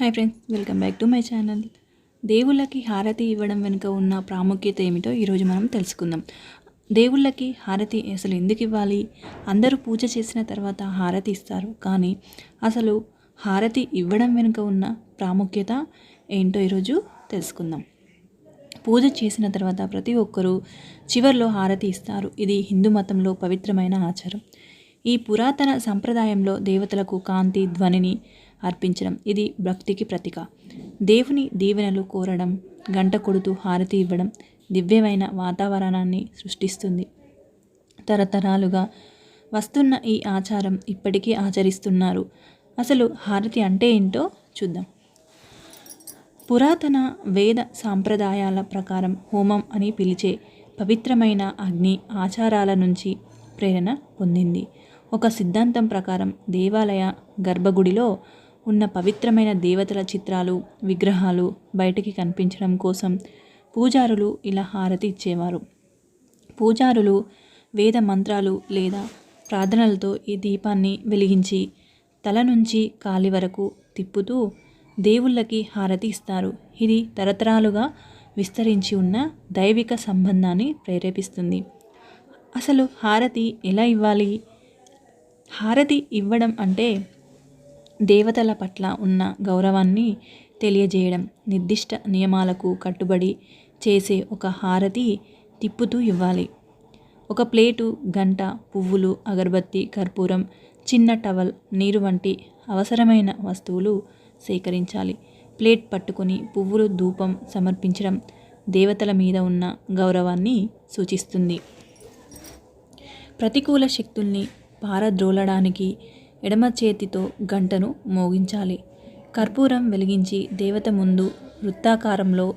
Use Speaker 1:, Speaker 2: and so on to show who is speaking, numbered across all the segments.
Speaker 1: Hi friends welcome back to my channel దేవుళ్ళకి హారతి ఇవ్వడం వెనుక ఉన్న ప్రాముఖ్యత ఏమిటో ఈరోజు మనం తెలుసుకుందాం. దేవుళ్ళకి హారతి అసలు ఎందుకు ఇవ్వాలి? అందరూ పూజ చేసిన తర్వాత హారతి ఇస్తారు. కానీ అసలు హారతి ఇవ్వడం వెనుక ఉన్న ప్రాముఖ్యత ఏంటో ఈరోజు తెలుసుకుందాం. పూజ చేసిన తర్వాత ప్రతి ఒక్కరూ చివర్లో హారతి ఇస్తారు. ఇది హిందూ మతంలో పవిత్రమైన ఆచారం. ఈ పురాతన సంప్రదాయంలో దేవతలకు కాంతి ధ్వనిని అర్పించడం. ఇది భక్తికి ప్రతీక. దేవుని దీవెనలు కోరడం గంట కొడుతూ హారతి ఇవ్వడం దివ్యమైన వాతావరణాన్ని సృష్టిస్తుంది. తరతరాలుగా వస్తున్న ఈ ఆచారం ఇప్పటికీ ఆచరిస్తున్నారు. అసలు హారతి అంటే ఏంటో చూద్దాం. పురాతన వేద సాంప్రదాయాల ప్రకారం హోమం అని పిలిచే పవిత్రమైన అగ్ని ఆచారాల నుంచి ప్రేరణ పొందింది. ఒక సిద్ధాంతం ప్రకారం దేవాలయ గర్భగుడిలో ఉన్న పవిత్రమైన దేవతల చిత్రాలు విగ్రహాలు బయటికి కనిపించడం కోసం పూజారులు ఇలా హారతి ఇచ్చేవారు. పూజారులు వేద మంత్రాలు లేదా ప్రార్థనలతో ఈ దీపాన్ని వెలిగించి తల నుంచి కాలి వరకు తిప్పుతూ దేవుళ్ళకి హారతి ఇస్తారు. ఇది తరతరాలుగా విస్తరించి ఉన్న దైవిక సంబంధాన్ని ప్రేరేపిస్తుంది. అసలు హారతి ఎలా ఇవ్వాలి? హారతి ఇవ్వడం అంటే దేవతల పట్ల ఉన్న గౌరవాన్ని తెలియజేయడం నిర్దిష్ట నియమాలకు కట్టుబడి చేసే ఒక హారతి తిప్పుతూ ఇవ్వాలి. ఒక ప్లేటు గంట పువ్వులు అగరబత్తి కర్పూరం చిన్న టవల్ నీరు వంటి అవసరమైన వస్తువులు సేకరించాలి. ప్లేట్ పట్టుకొని పువ్వులు ధూపం సమర్పించడం దేవతల మీద ఉన్న గౌరవాన్ని సూచిస్తుంది. ప్రతికూల శక్తుల్ని పారద్రోలడానికి ఎడమ చేతితో గంటను మోగించాలి. కర్పూరం వెలిగించి దేవత ముందు వృత్తాకారంలో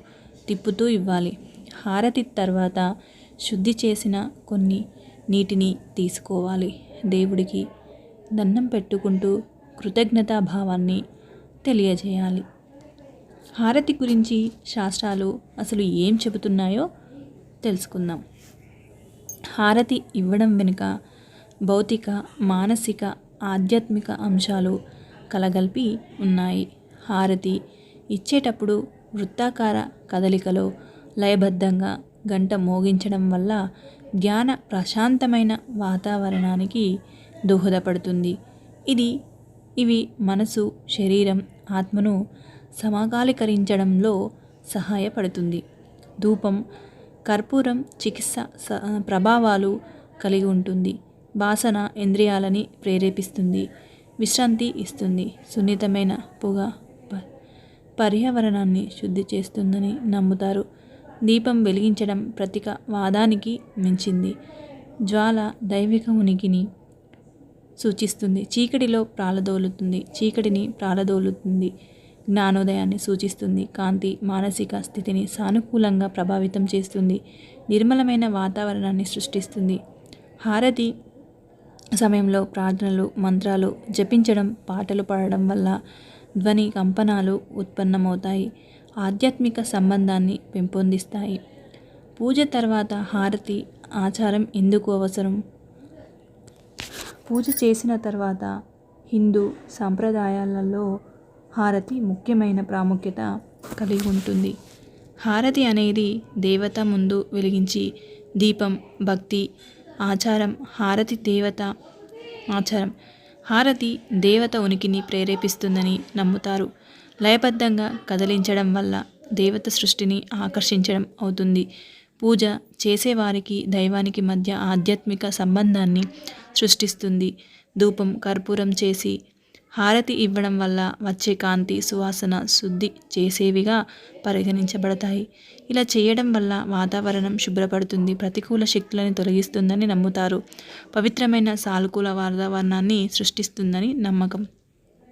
Speaker 1: తిప్పుతూ ఇవ్వాలి. హారతి తర్వాత శుద్ధి చేసిన కొన్ని నీటిని తీసుకోవాలి. దేవుడికి దండం పెట్టుకుంటూ కృతజ్ఞతా భావాన్ని తెలియజేయాలి. హారతి గురించి శాస్త్రాలు అసలు ఏం చెబుతున్నాయో తెలుసుకుందాం. హారతి ఇవ్వడం వెనుక భౌతిక మానసిక ఆధ్యాత్మిక అంశాలు కలగలిపి ఉన్నాయి. హారతి ఇచ్చేటప్పుడు వృత్తాకార కదలికలో లయబద్ధంగా గంట మోగించడం వల్ల జ్ఞాన ప్రశాంతమైన వాతావరణానికి దోహదపడుతుంది. ఇది ఇవి మనసు శరీరం ఆత్మను సమకాలీకరించడంలో సహాయపడుతుంది. ధూపం కర్పూరం చికిత్స ప్రభావాలు కలిగి ఉంటుంది. వాసన ఇంద్రియాలని ప్రేరేపిస్తుంది విశ్రాంతి ఇస్తుంది సున్నితమైన పొగ పర్యావరణాన్ని శుద్ధి చేస్తుందని నమ్ముతారు. దీపం వెలిగించడం ప్రతిక వాదానికి మించింది. జ్వాల దైవిక ఉనికిని సూచిస్తుంది. చీకటిలో ప్రాలదోలుతుంది చీకటిని ప్రాలదోలుతుంది జ్ఞానోదయాన్ని సూచిస్తుంది. కాంతి మానసిక స్థితిని సానుకూలంగా ప్రభావితం చేస్తుంది. నిర్మలమైన వాతావరణాన్ని సృష్టిస్తుంది. హారతి సమయంలో ప్రార్థనలు మంత్రాలు జపించడం పాటలు పాడడం వల్ల ధ్వని కంపనాలు ఉత్పన్నమవుతాయి. ఆధ్యాత్మిక సంబంధాన్ని పెంపొందిస్తాయి. పూజ తర్వాత హారతి ఆచారం ఎందుకు అవసరం? పూజ చేసిన తర్వాత హిందూ సాంప్రదాయాలలో హారతి ముఖ్యమైన ప్రాముఖ్యత కలిగి ఉంటుంది. హారతి అనేది దేవత ముందు వెలిగించి దీపం భక్తి ఆచారం హారతి దేవత ఆచారం. హారతి దేవత ఉనికిని ప్రేరేపిస్తుందని నమ్ముతారు. లయబద్ధంగా కదిలించడం వల్ల దేవత సృష్టిని ఆకర్షించడం అవుతుంది. పూజ చేసేవారికి దైవానికి మధ్య ఆధ్యాత్మిక సంబంధాన్ని సృష్టిస్తుంది. ధూపం కర్పూరం చేసి హారతి ఇవ్వడం వల్ల వచ్చే కాంతి సువాసన శుద్ధి చేసేవిగా పరిగణించబడతాయి. ఇలా చేయడం వల్ల వాతావరణం శుభ్రపడుతుంది ప్రతికూల శక్తులను తొలగిస్తుందని నమ్ముతారు. పవిత్రమైన సానుకూల వాతావరణాన్ని సృష్టిస్తుందని నమ్మకం.